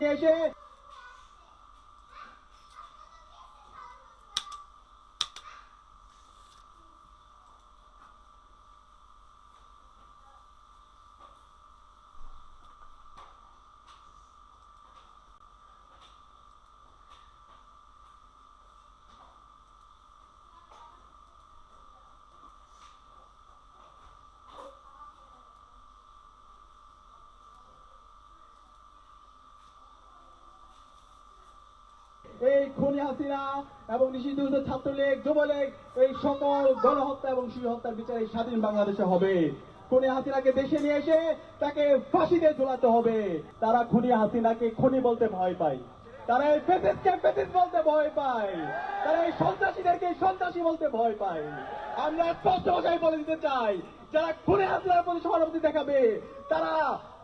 এসে এই খুনি হাসিনা এবং নিষিদ্ধ ছাত্রলীগ, যুবলীগ, এই সকল গণহত্যা এবং শিশু হত্যার বিচার এই স্বাধীন বাংলাদেশে হবে। খুনি হাসিনাকে দেশে নিয়ে এসে তাকে ফাঁসিতে ঝোলাতে হবে। তারা খুনি হাসিনাকে খুনি বলতে ভয় পায়। তারা এই ফেসিসকে ফেসিস বলতে ভয় পায়। তারা এই সন্ত্রাসীদেরকে সন্ত্রাসী বলতে ভয় পায়। আমরা স্পষ্ট ভাষায় বলে দিতে চাই, যারা খুনি হাসিনার প্রতি সহানুভূতি দেখাবে, তারা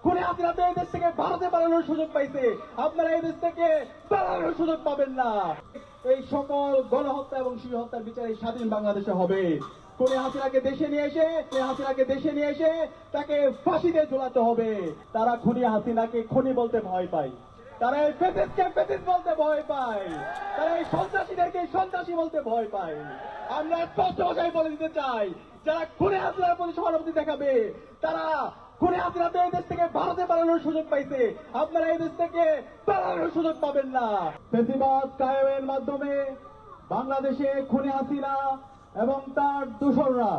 খুনি হাসিনা তো এই দেশ থেকে ভারতে পালানোর সুযোগ পাইছে। আপনারা এই দেশ থেকে পালানোর সুযোগ পাবেন না। এই সকল গণহত্যা এবং শিশু হত্যার বিচার স্বাধীন বাংলাদেশে হবে। খুনি হাসিনাকে দেশে নিয়ে এসে, খুনি হাসিনাকে দেশে নিয়ে এসে তাকে ফাঁসিতে ঝোলাতে হবে। তারা খুনি হাসিনাকে খুনি বলতে ভয় পায়। তারা এই ফেসিসকে ফেসিস বলতে ভয় পায়। তারা এই সন্ত্রাসীদেরকে সন্ত্রাসী বলতে ভয় পায়। আমরা স্পষ্ট ভাষায় বলে দিতে চাই, যারা খুনে হাসিনার প্রতি সহানুভূতি দেখাবে, তারা খুনে হাসিনা তো এই থেকে ভারতে পালানোর সুযোগ পাইছে। আপনারা এই থেকে পালানোর সুযোগ পাবেন না। ফেসিবাদ কায়েমের মাধ্যমে বাংলাদেশে খুনে হাসিনা এবং তার দূষণরা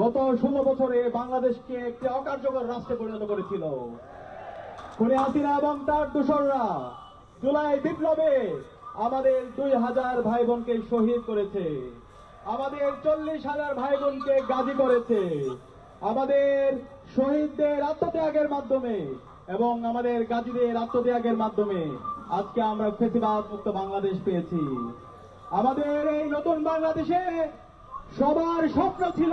গত ষোলো বছরে বাংলাদেশকে একটি অকার্যকর রাষ্ট্রে পরিণত করেছিল। খুনি হাসিনা এবং তার দূষণরা জুলাই বিপ্লবে আমাদের দুই হাজার ভাই বোনকে শহীদ করেছে। আমাদের চল্লিশ হাজার ভাই বোনকে গাজী করেছে। আমাদের শহীদদের আত্মত্যাগের মাধ্যমে এবং আমাদের গাজীদের আত্মত্যাগের মাধ্যমে আজকে আমরা ফেসিবাদ মুক্ত বাংলাদেশ পেয়েছি। আমাদের এই নতুন বাংলাদেশে সবার স্বপ্ন ছিল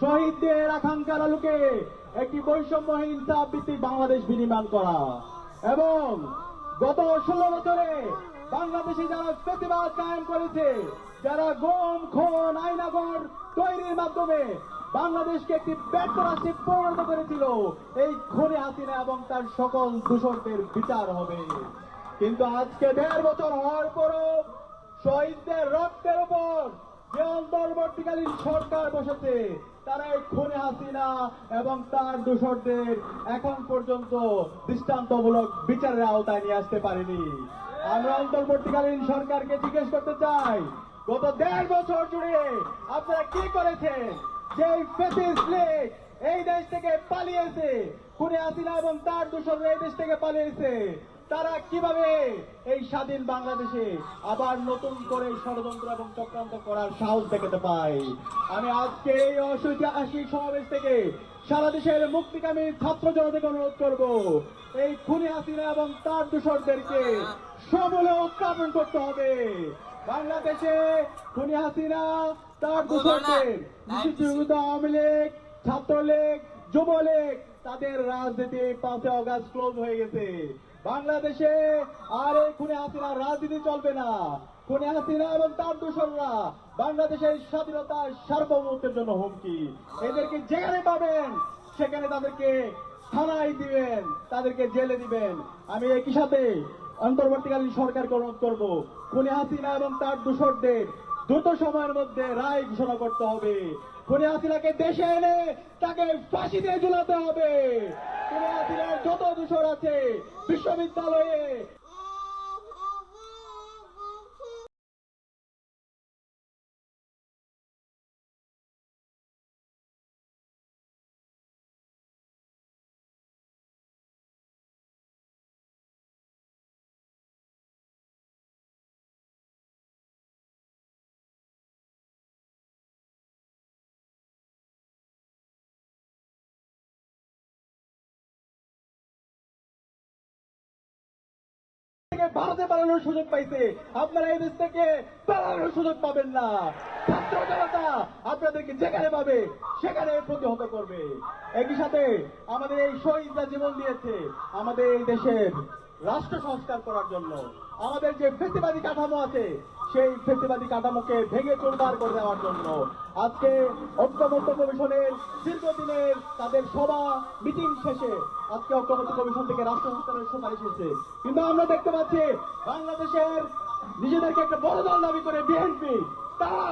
শহীদদের আকাঙ্ক্ষার আলোকে একটি বৈষম্যহীন চাপ ভিত্তিক বাংলাদেশ বিনির্মাণ করা এবং গত ষোলো বছরে বাংলাদেশে যারা প্রতিবাদ কায়েম করেছে, যারা গম খন আইনাগর তৈরির মাধ্যমে বাংলাদেশকে একটি ব্যর্থ রাষ্ট্রে পরিণত করেছিল। এই খুনে হাসিনা এবং তার সকল দূষণদের বিচার হবে। কিন্তু আজকে দেড় বছর হওয়ার পরও শহীদদের রক্তের উপর যে অন্তর্বর্তীকালীন সরকার বসেছে, তারা এই খুনে হাসিনা এবং তার দূষরদের এখন পর্যন্ত দৃষ্টান্তমূলক বিচারের আওতায় নিয়ে আসতে পারেনি। আমরা অন্তর্বর্তীকালীন সরকারকে জিজ্ঞেস করতে চাই, গত দেড় বছর জুড়ে আপনারা কি করেছেন? যে ফেসিস লীগ এই দেশ থেকে পালিয়েছে। খুনে হাসিনা এবং তার দূষণরা এই দেশ থেকে পালিয়েছে। তারা কীভাবে এই স্বাধীন বাংলাদেশে আবার নতুন করে ষড়যন্ত্র এবং চক্রান্ত করার সাহস দেখাতে পায়? আমি আজকে এই ঐতিহাসিক সমাবেশ থেকে সারা দেশের মুক্তিকামী ছাত্র জনতাকে অনুরোধ করব, এই খুনি হাসিনা এবং তার দূষণদেরকে সমূলে উত্থাপন করতে হবে। বাংলাদেশে খুনি হাসিনা তার দূষণদের নিষিদ্ধ আওয়ামী লীগ ছাত্রলীগ যুবলীগ তাদের রাজনীতি অগাস্ট ক্লোজ হয়ে গেছে। বাংলাদেশে আর এই খুনে হাসিনা রাজনীতি চলবে না। খুনে হাসিনা এবং তার দূষণরা বাংলাদেশের স্বাধীনতা সার্বভৌমত্বের জন্য হুমকি। এদেরকে যেখানে পাবেন সেখানে তাদেরকে থানায় দিবেন তাদেরকে জেলে দিবেন। আমি একই সাথে অন্তর্বর্তীকালীন সরকারকে অনুরোধ করব খুনে হাসিনা এবং তার দূষণদের দ্রুত সময়ের মধ্যে রায় ঘোষণা করতে হবে। খুনে হাসিনাকে দেশে এনে তাকে ফাঁসি দিয়ে ঝুলাতে হবে। খুনে হাসিনার যত দূষণ আছে, বিশ্ববিদ্যালয়ে থেকে ভারতে পালানোর সুযোগ পাইছে। আপনারা এই দেশ থেকে পালানোর সুযোগ পাবেন না। ছাত্র জনতা আপনাদেরকে যেখানে পাবে, সেখানে প্রতিহত করবে। একই সাথে আমাদের এই শহীদরা জীবন দিয়েছে আমাদের এই দেশের রাষ্ট্র সংস্কার করার জন্য। আমাদের যে ফেসিবাদী কাঠামো আছে, সেই ফেসিবাদী কাঠামোকে ভেঙে চুরমার করে দেওয়ার জন্য আজকে ঐক্যমত্য কমিশনের দীর্ঘদিনের তাদের সভা, মিটিং শেষে আজকে ঐক্যমত্য কমিশন থেকে রাষ্ট্র সংস্কারের সুপারিশ এসেছে। কিন্তু আমরা দেখতে পাচ্ছি বাংলাদেশের নিজেদেরকে একটা বড় দল দাবি করে বিএনপি। তারা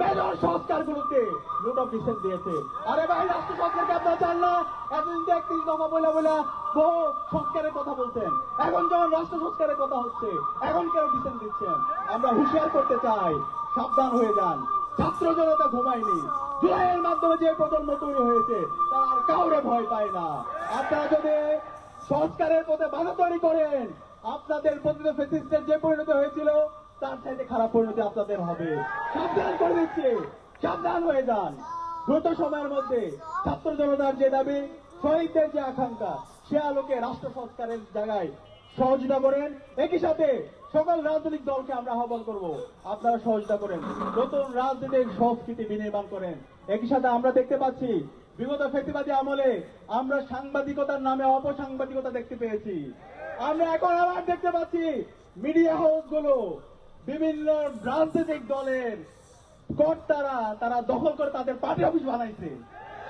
মেজর সংস্কারগুলোকে নোট অফ ডিসেন্ট দিয়েছে। আরে ভাই, রাষ্ট্র সংস্কারকে আপনারা চান না? এতদিন তো একত্রিশ দফা বলে বলে বহু সংস্কারের কথা বলতেন এখন যখন রাষ্ট্র সংস্কারের কথা হচ্ছে, এখন কেন ডিসেন্ট দিচ্ছেন আমরা হুঁশিয়ার করতে চাই, সাবধান হয়ে যান। ছাত্র জনতা ঘুমায়নি। জুলাইয়ের মাধ্যমে যে প্রজন্ম তৈরি হয়েছে, তারা আর কাউরে ভয় পায় না। আপনারা যদি সংস্কারের পথে বাধা তৈরি করেন, আপনাদের প্রতিটা ফেসিস্টের যে পরিণতি হয়েছিল তার চাইতে খারাপ পরিণতি আপনাদের হবে। সাবধান করে দিচ্ছি। সাবধান হয়ে যান। দ্রুত সময়ের মধ্যে ছাত্র জনতার যে দাবি, শহীদদের যে আকাঙ্ক্ষা, সে আলোকে রাষ্ট্র সংস্কারের জায়গায় সহযোগিতা করেন। একই সাথে সকল রাজনৈতিক দলকে আমরা আহ্বান করব, আপনারা সহযোগিতা করেন। নতুন রাজনৈতিক সংস্কৃতি বিনির্মাণ করেন। একই সাথে আমরা দেখতে পাচ্ছি, বিগত ফেসিবাদী আমলে আমরা সাংবাদিকতার নামে অপসাংবাদিকতা দেখতে পেয়েছি। আমরা এখন আবার দেখতে পাচ্ছি, মিডিয়া হাউসগুলো বিভিন্ন রাজনৈতিক দলের কর্তারা তারা দখল করে তাদের পার্টি অফিস বানাইছে।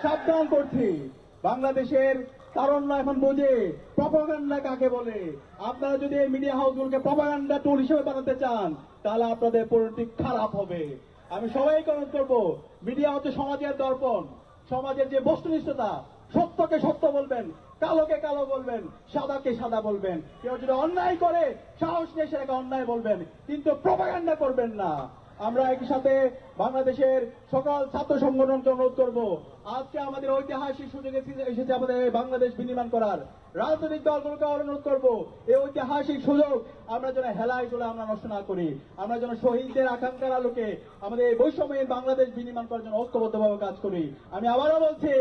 সাবধান করছি। বাংলাদেশের তারুণ্য এখন বোঝে। প্রপাগান্ডা কাকে বলে? আপনারা যদি এই মিডিয়া হাউসগুলোকে প্রপাগান্ডা টুল হিসেবে বানাতে চান, তাহলে আপনাদের পরিণতি খারাপ হবে। আমি সবাইকে অনুরোধ করব, মিডিয়া হচ্ছে সমাজের দর্পণ। সমাজের যে বস্তুনিষ্ঠতা সত্যকে সত্য বলবেন, কালোকে কালো বলবেন, সাদাকে সাদা বলবেন। কেউ যদি অন্যায় করে, সাহস নিয়ে সেটাকে অন্যায় বলবেন, কিন্তু প্রপাগান্ডা করবেন না। আমরা একই সাথে বাংলাদেশের সকল ছাত্র সংগঠনকে অনুরোধ করব আজকে আমাদের ঐতিহাসিক সুযোগ এসে- এসেছে আমাদের বাংলাদেশ বিনির্মাণ করার। রাজনৈতিক দলগুলোকে অনুরোধ করব এই ঐতিহাসিক সুযোগ আমরা যেন হেলায় তোলা আমরা নষ্ট না করি। আমরা যেন শহীদদের আকাঙ্ক্ষার আলোকে আমাদের এই বৈষম্যহীন বাংলাদেশ বিনির্মাণ করার জন্য ঐক্যবদ্ধভাবে কাজ করি। আমি আবারও বলছি,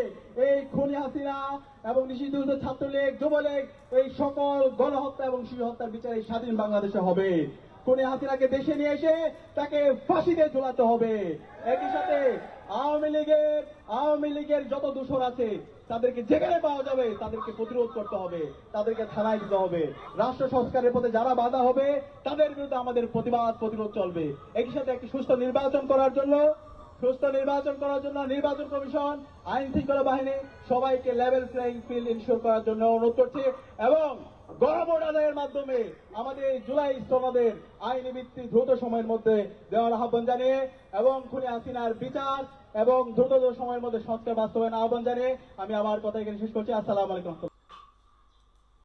এই খুনি হাসিনা এবং নিষিদ্ধ ছাত্রলীগ, যুবলীগ, এই সকল গণহত্যা এবং শিশু হত্যার বিচার এই স্বাধীন বাংলাদেশে হবে। কোন হাসিনাকে দেশে নিয়ে এসে তাকে ফাঁসিতে ঝোলাতে হবে। একই সাথে আওয়ামী লীগের আওয়ামী লীগের যত আছে, তাদেরকে যেখানে পাওয়া যাবে, তাদেরকে প্রতিরোধ করতে হবে, তাদেরকে থানায় দিতে হবে। রাষ্ট্র সংস্কারের পথে যারা বাধা হবে, তাদের বিরুদ্ধে আমাদের প্রতিবাদ, প্রতিরোধ চলবে। একই সাথে একটি সুস্থ নির্বাচন করার জন্য সুস্থ নির্বাচন করার জন্য নির্বাচন কমিশন, আইন শৃঙ্খলা বাহিনী সবাইকে লেভেল প্লেইং ফিল্ড ইনশিওর করার জন্য অনুরোধ করছে এবং গণভোট মাধ্যমে আমাদের জুলাই ইস্তফাদের আইনি ভিত্তি দ্রুত সময়ের মধ্যে দেওয়ার আহ্বান জানিয়ে এবং খুনি আসিনার বিচার এবং দ্রুত সময়ের মধ্যে সংস্কার বাস্তবায়ন আহ্বান জানিয়ে আমি আমার কথা এখানে শেষ করছি। আসসালাম আলাইকুম।